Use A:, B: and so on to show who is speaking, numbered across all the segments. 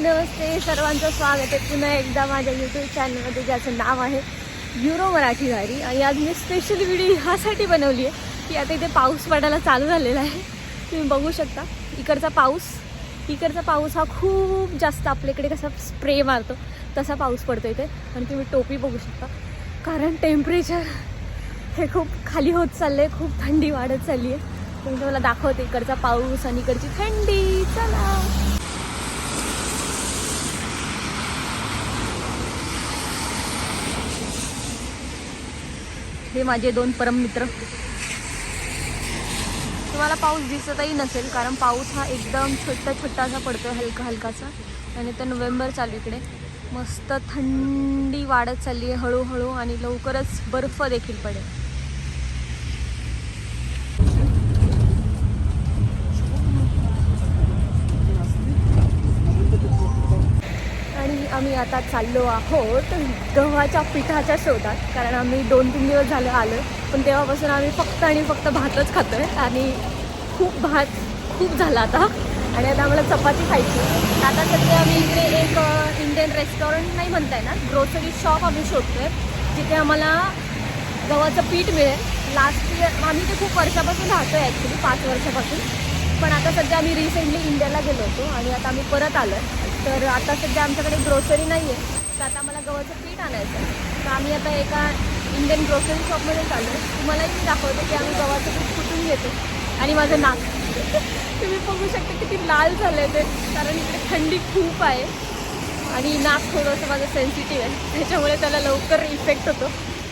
A: नमस्ते सर्वांचं स्वागत आहे. पुन्हा एकदा माझ्या यूट्यूब चॅनलमध्ये ज्याचं नाव आहे युरो मराठी घारी आणि आज मी स्पेशल व्हिडिओ ह्यासाठी बनवली आहे की आता इथे पाऊस पडायला चालू झालेला आहे. तुम्ही बघू शकता इकडचा पाऊस इकडचा पाऊस हा खूप जास्त आपल्याकडे कसा स्प्रे मारतो तसा पाऊस पडतो इथे. आणि तुम्ही टोपी बघू शकता. कारण टेम्परेचर हे खूप खाली होत चाललं आहे खूप थंडी वाढत चालली आहे तुम्ही तुम्हाला दाखवते इकडचा पाऊस आणि इकडची थंडी. चला. हे माझे दोन परममित्र तुम्हाला पाऊस दिसतही नसेल कारण पाऊस हा एकदम छोटा छोटासा पडतोय हलका हलकासा आणि तर नोव्हेंबर चालू इकडे. मस्त थंडी वाढत चालली आहे हळूहळू आणि लवकरच बर्फ देखील पडेल. आता चाललो आहोत गव्हाच्या पिठाच्या शोधात. कारण आम्ही दोन तीन दिवस झालं आलो पण तेव्हापासून आम्ही फक्त आणि फक्त भातच खातो आहे आणि खूप भात खूप झाला आता. आणि आता आम्हाला चपाती खायची आता सध्या आम्ही इकडे एक इंडियन रेस्टॉरंट नाही म्हणताय ना ग्रोसरी शॉप आम्ही शोधतो आहे जिथे आम्हाला गव्हाचं पीठ मिळेल. लास्ट इयर आम्ही ते खूप वर्षापासून राहतो आहे ॲक्च्युली पाच वर्षापासून. पण आता सध्या आम्ही रिसेंटली इंडियाला गेलो होतो. आणि आता आम्ही परत आलो आहे तर आता सध्या आमच्याकडे ग्रोसरी नाही आहे तर आता मला गव्हाचं पीठ आणायचं आहे तर आम्ही आता एका इंडियन ग्रोसरी शॉपमध्ये चाललो आहे तुम्हालाही मी दाखवते की आम्ही गव्हाचं पीठ कुठून घेतो. आणि माझं नाक. तुम्ही बघू शकता किती लाल झालं आहे ते. कारण इकडे थंडी खूप आहे. आणि नाक थोडंसं माझं सेन्सिटिव्ह आहे. त्याच्यामुळे त्याला लवकर इफेक्ट होतो.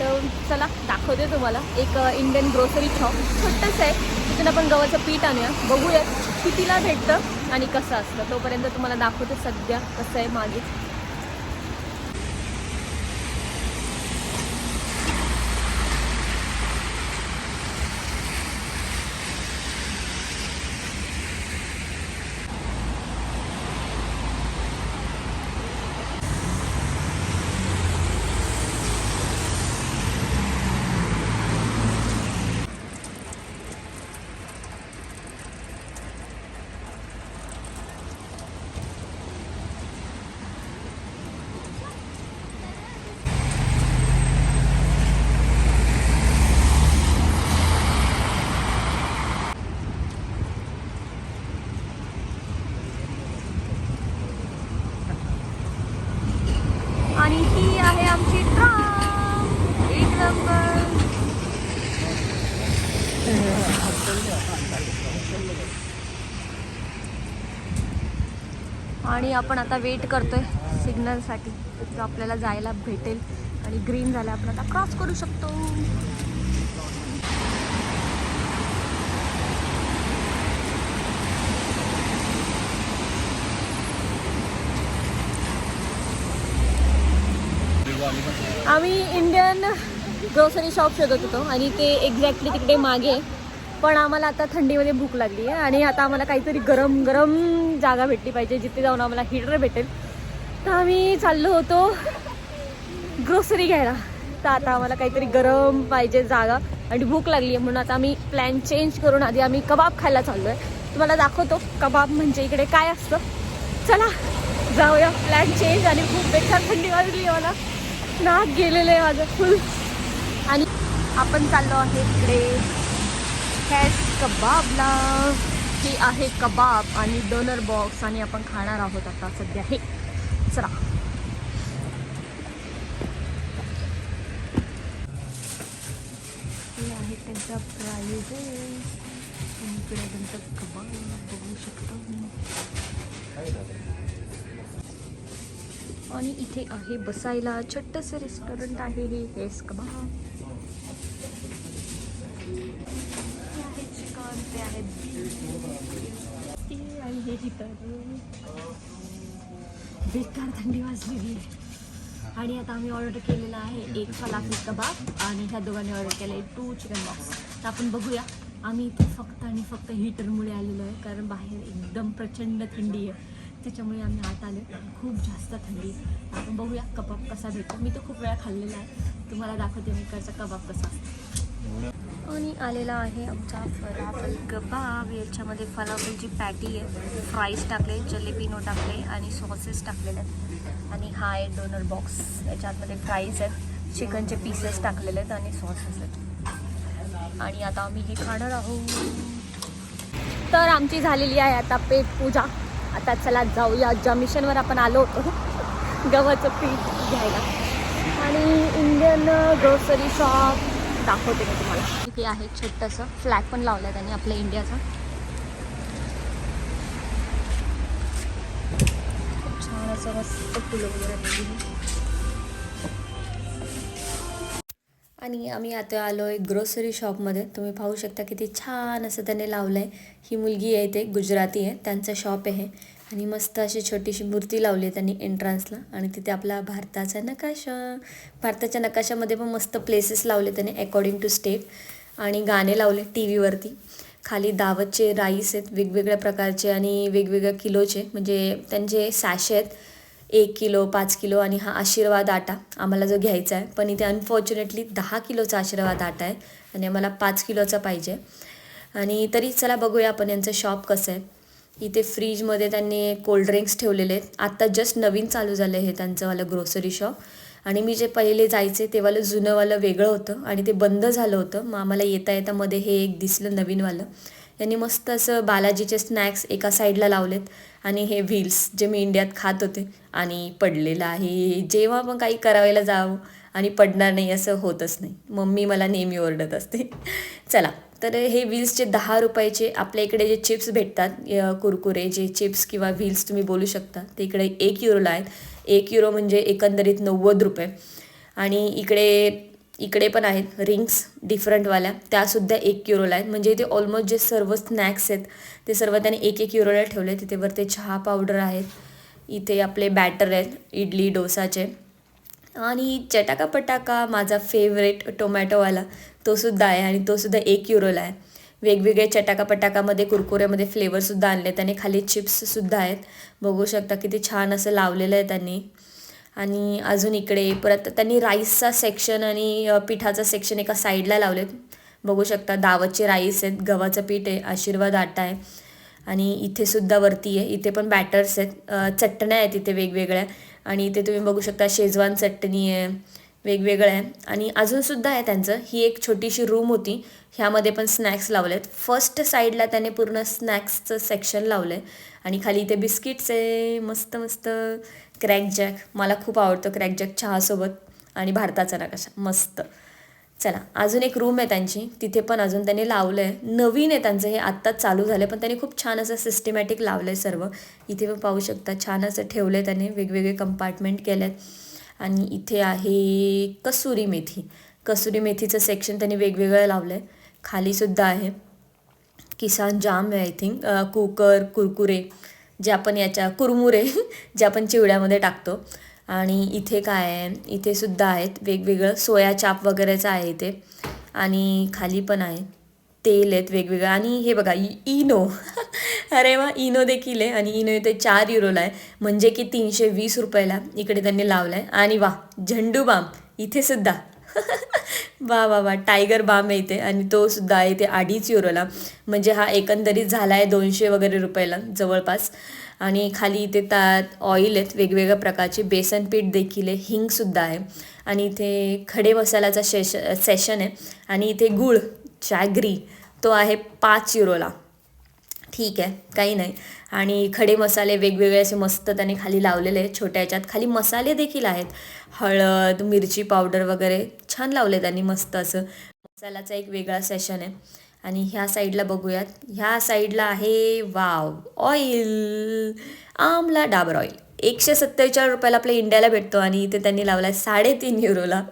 A: तर चला दाखवते तुम्हाला. एक इंडियन ग्रोसरी शॉप छोटंच आहे. तिथून आपण गव्हाचं पीठ आणूया. बघूया कितीला भेटतं आणि कसं असतं. तोपर्यंत तुम्हाला दाखवते सध्या कसं आहे मागे आणि ही आहे आमची ट्राम एक नंबर आणि आपण आता वेट करतोय सिग्नलसाठी जो आपल्याला जायला भेटेल आणि ग्रीन झालं आपण आता क्रॉस करू शकतो आम्ही इंडियन ग्रोसरी शॉप शोधत होतो आणि ते एक्झॅक्टली तिकडे मागे आहे. पण आम्हाला आता थंडीमध्ये भूक लागली आहे आणि आता आम्हाला काहीतरी गरम गरम जागा भेटली पाहिजे जिथे जाऊन आम्हाला हिटर भेटेल. तर आम्ही चाललो होतो ग्रोसरी घ्यायला. तर आता आम्हाला काहीतरी गरम पाहिजे जागा आणि भूक लागली आहे म्हणून आता आम्ही प्लॅन चेंज करून आधी आम्ही कबाब खायला चाललो आहे तुम्हाला दाखवतो कबाब म्हणजे इकडे काय असतं. चला जाऊया. प्लॅन चेंज आणि खूप बेकार थंडी वाजली आहे मला. नाक गेलेलं आहे माझं फुल आणि आपण चाललो आहे इकडे. कॅश कबाबला हे आहे कबाब आणि डोनर बॉक्स आणि आपण खाणार आहोत आता सध्या. हे चला. हे आहे त्यांचा प्राइजेस इकडे त्यांचा कबाब बघू शकता. आणि इथे आहे बसायला. छोटंसं रेस्टॉरंट आहे हे. हेस कबाब हे आहे चिकन ते आहे beef. हे आणि हे बेकार थंडी वाजलेली आणि आता आम्ही ऑर्डर केलेला आहे एक फलाफी कबाब आणि ह्या दोघांनी ऑर्डर केलं आहे टू चिकन बॉक्स तर आपण बघूया. आम्ही इथे फक्त आणि फक्त हीटरमुळे आलेलो आहे कारण बाहेर एकदम प्रचंड थंडी आहे. त्याच्यामुळे आम्ही आत आलो. खूप जास्त थंडी आपण बघूया कबाब कसा भेटतो. मी तो खूप वेळा खाल्लेला आहे. तुम्हाला दाखवते मी इकडचा कबाब कसा असतो. आणि आलेला आहे आमचा फलाफल कबाब याच्यामध्ये फलाफलची पॅटी आहे फ्राईज टाकले जलेबिनो टाकले आणि सॉसेस टाकलेले आहेत. आणि हा आहे डोनर बॉक्स याच्यामध्ये फ्राईज आहेत चिकनचे पीसेस टाकलेले आहेत आणि सॉसेस आहेत. आणि आता आम्ही हे खाणार आहोत. तर आमची झालेली आहे आता पेट पूजा. आता चला जाऊया. ज्या मिशनवर आपण आलो होतो गव्हाचं पीठ घ्यायला. आणि इंडियन ग्रोसरी शॉप दाखवते मी तुम्हाला. इथे आहे छोटंसं फ्लॅग पण लावलं आहे त्यांनी आपल्या इंडियाचा खूप छान असं मस्त फुलं वगैरे. आणि आम्ही आता आलो आहे ग्रोसरी शॉपमध्ये तुम्ही पाहू शकता किती छान असं त्याने लावलं आहे ही मुलगी आहे ते गुजराती आहे. त्यांचं शॉप आहे. आणि मस्त अशी छोटीशी मूर्ती लावली आहे त्यांनी एंट्रान्सला आणि तिथे आपला भारताचा नकाशा भारताच्या नकाशामध्ये पण मस्त प्लेसेस लावले त्याने अकॉर्डिंग टू स्टेट आणि गाणे लावले टी व्हीवरती खाली दावतचे राईस आहेत वेगवेगळ्या प्रकारचे आणि वेगवेगळ्या किलोचे. म्हणजे त्यांचे सॅशे आहेत एक किलो पाच किलो आणि हा आशीर्वाद आटा आम्हाला जो घ्यायचा आहे. पण इथे अनफॉर्च्युनेटली दहा किलोचा आशीर्वाद आटा आहे आणि आम्हाला पाच किलोचा पाहिजे. आणि तरी चला बघूया आपण यांचं शॉप कसं आहे. इथे फ्रीजमध्ये त्यांनी कोल्ड्रिंक्स ठेवलेले आहेत. आत्ता जस्ट नवीन चालू झालं हे त्यांचंवालं ग्रोसरी शॉप आणि मी जे पहिले जायचे तेवालं जुनंवालं वेगळं होतं आणि ते बंद झालं होतं. मग आम्हाला येता येता मध्ये हे एक दिसलं नवीनवालं त्यांनी मस्त असं बालाजीचे स्नॅक्स एका साईडला लावलेत. आणि हे व्हील्स जे मी इंडियात खात होते. आणि पडलेलं आहे. जेव्हा पण काही करावायला जावं आणि पडणार नाही असं होतच नाही. मम्मी मला नेहमी ओरडत असते. चला. तर हे व्हील्सचे दहा रुपयाचे आपल्या इकडे जे चिप्स भेटतात य- कुरकुरे जे चिप्स किंवा व्हील्स तुम्ही बोलू शकता ते इकडे एक युरोला आहेत. एक युरो म्हणजे एकंदरीत नव्वद रुपये. आणि इकडे इकडे पण आहेत रिंग्स डिफरंटवाल्या त्यासुद्धा एक युरोला आहेत. म्हणजे इथे ऑलमोस्ट जे सर्व स्नॅक्स आहेत ते सर्व त्यांनी एक एक युरोला ठेवले तिथे वरते चहा पावडर आहेत. इथे आपले बॅटर आहेत इडली डोसाचे. आणि चटाका पटाका माझा फेवरेट टोमॅटोवाला. तो सुद्धा आहे आणि तो सुद्धा एक युरोला आहे. वेगवेगळे चटाका पटाकामध्ये कुरकुऱ्यामध्ये फ्लेवरसुद्धा आणले त्याने खाली चिप्ससुद्धा आहेत. बघू शकता किती छान असं लावलेलं आहे त्यांनी. आणि अजून इकडे परत त्यांनी राईसचा सेक्शन आणि पिठाचा सेक्शन एका साईडला लावलेत बघू शकता दावतचे राईस आहेत. गव्हाचं पीठ आहे. आशीर्वाद आटा आहे. आणि इथे सुद्धा वरती आहे. इथे पण बॅटर्स आहेत. चटण्या आहेत इथे वेगवेगळ्या. आणि इथे तुम्ही बघू शकता शेजवान चटणी आहे वेगवेगळं आहे. आणि अजूनसुद्धा आहे त्यांचं ही एक छोटीशी रूम होती. ह्यामध्ये पण स्नॅक्स लावलेत. फर्स्ट साईडला त्याने पूर्ण स्नॅक्सचं सेक्शन लावलं आहे आणि खाली इथे बिस्किट्स आहे मस्त मस्त क्रॅकजॅक मला खूप आवडतं क्रॅकजॅक चहासोबत. आणि भारताचा नकाशा मस्त. चला अजून एक रूम आहे त्यांची. तिथे पण अजून त्यांनी लावलं आहे नवीन आहे त्यांचं हे आत्ताच चालू झालं आहे पण त्यांनी खूप छान असं सिस्टमॅटिक लावलं आहे सर्व. इथे पण पाहू शकता छान असं ठेवलं आहे त्यांनी वेगवेगळे कंपार्टमेंट केले आहेत आणि इथे आहे कसुरी मेथी. कसुरी मेथीचं सेक्शन त्यांनी वेगवेगळं लावलं आहे खालीसुद्धा आहे. किसान जाम आहे आय थिंक कुकर कुरकुरे जे आपण याच्या कुरमुरे जे आपण चिवड्यामध्ये टाकतो. आणि इथे काय आहे? इथे सुद्धा आहेत. वेगवेगळं सोया चाप वगैरेचं आहे इथे. आणि खाली पण आहे. तेल आहेत वेगवेगळं. आणि हे बघा इ- इनो. अरे वा इनो देखील आहे. आणि इनो इथे चार युरोला आहे. म्हणजे की तीनशे वीस रुपयाला इकडे त्यांनी लावलं आहे आणि वा झेंडू बाम. इथे सुद्धा. वा वा वा. टायगर बाम आहे इथे. आणि तो सुद्धा आहे इथे अडीच युरोला. म्हणजे हा एकंदरीत झाला आहे दोनशे वगैरे रुपयाला जवळपास. आणि खाली इथे त्यात ऑइल आहेत वेगवेगळ्या प्रकारचे. बेसन पीठ देखील आहे हिंगसुद्धा आहे. आणि इथे खडे मसाल्याचा शेश सेशन आहे. आणि इथे गुळ जॅगरी तो आहे पाच युरोला. ठीक आहे काही नाही. आणि खडे मसाले वेगवेगळे असे मस्त त्याने खाली लावलेले आहेत छोट्या याच्यात. खाली मसाले देखील आहेत. हळद मिरची पावडर वगैरे छान लावले त्यांनी मस्त असं. मसाल्याचा एक वेगळा सेशन आहे. आणि ह्या साईडला बघूयात. ह्या साईडला आहे वाव ऑइल आमला डाबर ऑइल. एकशे सत्तेचाळीस रुपयाला आपल्या इंडियाला भेटतो आणि इथे त्यांनी लावला आहे साडेतीन युरोला.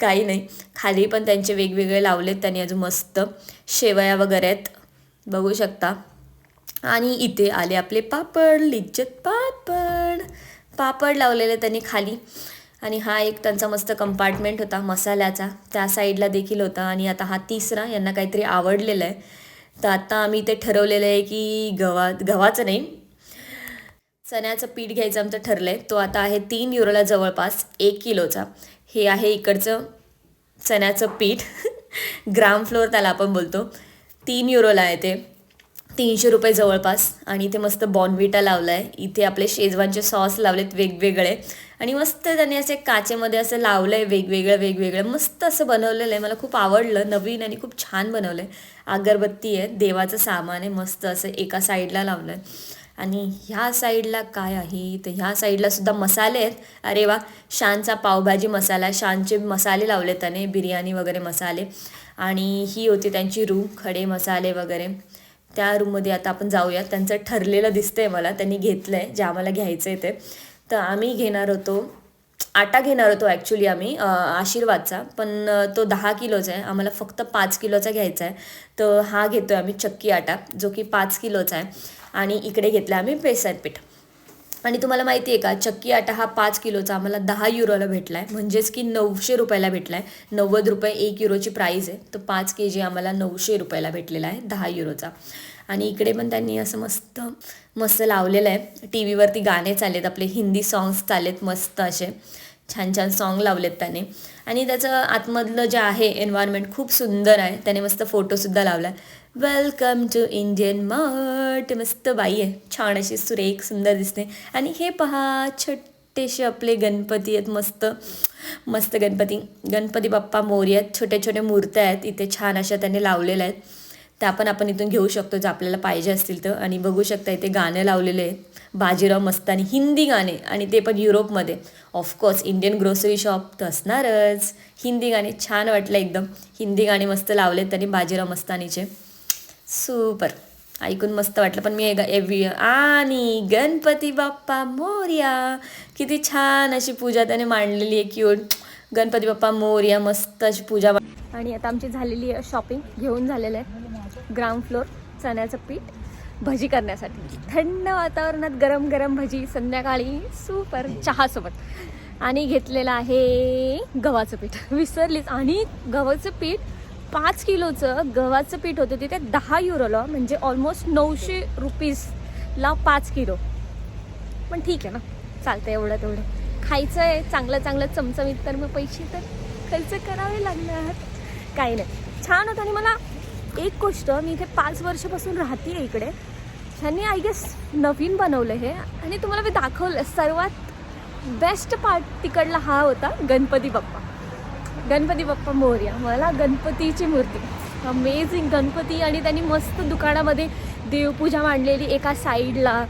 A: काही नाही. खाली पण त्यांचे वेगवेगळे लावलेत त्यांनी अजून मस्त शेवया वगैरे आहेत. बघू शकता. आणि इथे आले आपले पापड लिज्जत पापड. पापड लावलेले त्यांनी खाली. आणि हा एक त्यांचा मस्त कंपार्टमेंट होता मसाल्याचा. त्या साईडला देखील होता आणि आता हा तिसरा यांना काहीतरी आवडलेलं आहे. तर आत्ता आम्ही ते ठरवलेलं आहे की गव्हा गव्हाचं नाही. चण्याचं पीठ घ्यायचं आमचं ठरलं आहे तो आता आहे तीन युरोला जवळपास एक किलोचा. हे आहे इकडचं चण्याचं पीठ. ग्राम फ्लोअर त्याला आपण बोलतो. तीन युरोला आहे ते. तीनशे रुपये जवळपास. आणि इथे मस्त बॉनविटा लावला आहे इथे आपले शेजवानचे सॉस लावलेत वेगवेगळे. आणि मस्त त्याने असे काचेमध्ये असं लावलं आहे वेगवेगळं वेगवेगळं. मस्त असं बनवलेलं आहे. मला खूप आवडलं. नवीन आणि खूप छान बनवलं आहे अगरबत्ती आहे. देवाचं सामान आहे. मस्त असं एका साईडला लावलं आहे आणि ह्या साईडला काय आहे? तर ह्या साईडला सुद्धा मसाले आहेत. अरे वा! शानचा पावभाजी मसाला. शानचे मसाले लावले त्याने. बिर्याणी वगैरे मसाले. आणि ही होती त्यांची रूम. खडे मसाले वगैरे. त्या रूममध्ये आता आपण जाऊया त्यांचं ठरलेलं दिसतंय मला. त्यांनी घेतलं आहे जे आम्हाला घ्यायचं आहे ते. तर आम्ही घेणार होतो आटा घेणार होतो ॲक्च्युली आम्ही आशीर्वादचा. पण तो दहा किलोचा आहे. आम्हाला फक्त पाच किलोचा घ्यायचा आहे. तर हा घेतो आहे आम्ही चक्की आटा जो की पाच किलोचा आहे. आणि इकडे घेतला आम्ही बेसन पीठ. आणि तुम्हाला माहिती आहे का चक्की आटा हा पाच किलोचा आम्हाला दहा युरोला भेटला आहे म्हणजेच की नऊशे रुपयाला भेटला आहे नव्वद रुपये एक युरोची प्राईज आहे. तर पाच के जी आम्हाला नऊशे रुपयाला भेटलेला आहे दहा युरोचा. आणि इकडे पण त्यांनी असं मस्त मस्त लावलेलं आहे. टी व्हीवरती गाणे चाललेत आपले हिंदी सॉंग्स चाललेत मस्त असे. छान छान सॉन्ग लावलेत त्याने. आणि त्याचं आतमधलं जे आहे एन्व्हायरमेंट खूप सुंदर आहे. त्याने मस्त फोटोसुद्धा लावला आहे वेलकम टू इंडियन मट मस्त बाई आहे. छान अशी सुरेख सुंदर दिसते. आणि हे पहा छोटेसे आपले गणपती आहेत. मस्त मस्त गणपती. गणपती बाप्पा मोर्या आहेत. छोटे छोटे मूर्त्या आहेत. इथे छान अशा त्याने लावलेल्या आहेत. त्या पण आपण इथून घेऊ शकतो जर आपल्याला पाहिजे असतील तर. आणि बघू शकता इथे गाणे लावलेले आहेत बाजीराव मस्तानी हिंदी गाणे. आणि ते पण युरोपमध्ये. ऑफकोर्स इंडियन ग्रोसरी शॉप तर असणारच. हिंदी गाणे छान वाटलं एकदम. हिंदी गाणे मस्त लावले त्यांनी बाजीराव मस्तानीचे. सुपर ऐकून मस्त वाटलं. पण मी एव्ही आणि गणपती बाप्पा मोर्या. किती छान अशी पूजा त्याने मांडलेली आहे क्यूट गणपती बाप्पा मोर्या मस्त अशी पूजा आणि आता आमची झालेली आहे शॉपिंग घेऊन झालेलं आहे. ग्राउंड फ्लोअर चण्याचं पीठ भजी करण्यासाठी. थंड वातावरणात गरम गरम भजी संध्याकाळी सुपर चहासोबत. आणि घेतलेलं आहे गव्हाचं पीठ. विसरलीच. आणि गव्हाचं पीठ पाच किलोचं गव्हाचं पीठ होतं तिथे दहा युरोला म्हणजे ऑलमोस्ट नऊशे रुपीजला पाच किलो. पण ठीक आहे ना. चालतं एवढं तेवढं. खायचं आहे चांगलं चांगलं चमचमीत तर मग पैसे तर खर्च करावे लागणार. काही नाही. छान होतं आणि मला एक गोष्ट मी इथे पाच वर्षापासून राहते इकडे. ह्यांनी आय गेस नवीन बनवलं हे. आणि तुम्हाला मी दाखवलं सर्वात बेस्ट पार्ट तिकडला हा होता गणपती बाप्पा. गणपती बाप्पा मोर्या. मला गणपतीची मूर्ती. अमेझिंग गणपती. आणि त्यांनी मस्त दुकानामध्ये देवपूजा मांडलेली एका साईडला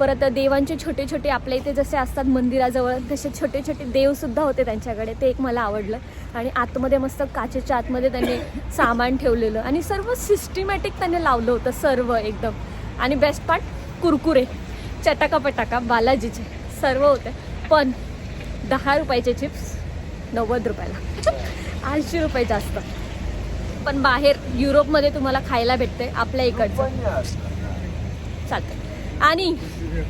A: परत देवांचे छोटे छोटे आपल्या इथे जसे असतात मंदिराजवळ तसे छोटे छोटे देवसुद्धा होते त्यांच्याकडे. ते एक मला आवडलं. आणि आतमध्ये मस्त काचेच्या आतमध्ये त्यांनी सामान ठेवलेलं. आणि सर्व सिस्टमॅटिक त्यांनी लावलं होतं सर्व एकदम. आणि बेस्ट पार्ट कुरकुरे चटाका पटाका बालाजीचे सर्व होते. पण दहा रुपयाचे चिप्स नव्वद रुपयाला. ऐंशी रुपये जास्त. पण बाहेर युरोपमध्ये तुम्हाला खायला भेटते आपल्या इकडचं. चालतं आणि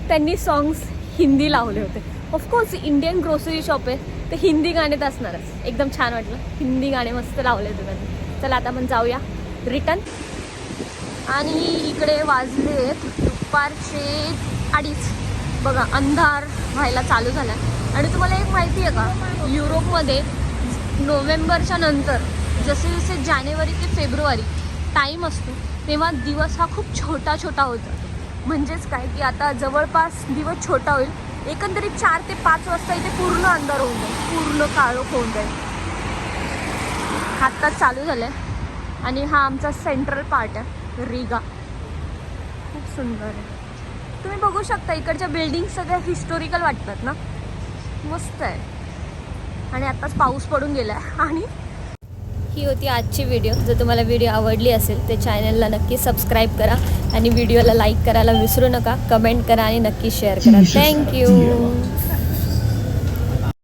A: त्यांनी सॉंग्स हिंदी लावले होते. ऑफकोर्स इंडियन ग्रोसरी शॉप आहे तर हिंदी गाणे तर असणारच. एकदम छान वाटलं. हिंदी गाणे मस्त लावले होते त्यांनी. चला आता आपण जाऊया. रिटर्न आणि इकडे वाजले दुपारचे अडीच. बघा अंधार व्हायला चालू झाला. आणि तुम्हाला एक माहिती आहे का? युरोपमध्ये नोव्हेंबरच्या नंतर जसे जसे जानेवारी ते फेब्रुवारी टाईम असतो तेव्हा दिवस हा खूप छोटा छोटा होता. म्हणजेच काय की आता जवळपास दिवस छोटा होईल. एकंदरीत चार ते पाच वाजता इथे पूर्ण अंधार होऊन जाईल. पूर्ण काळोख होऊन जाईल. आत्ताच चालू झालं आहे आणि हा आमचा सेंट्रल पार्ट आहे. रिगा. खूप सुंदर आहे. तुम्ही बघू शकता इकडच्या बिल्डिंग सगळ्या हिस्टोरिकल वाटतात ना? मस्त आहे. आणि आत्ताच पाऊस पडून गेला आहे आणि ही होती आजची व्हिडिओ जर तुम्हाला व्हिडिओ आवडली असेल तर चॅनलला नक्की सबस्क्राईब करा. आणि व्हिडिओला लाईक करायला विसरू नका कमेंट करा आणि नक्की शेअर करा. थँक्यू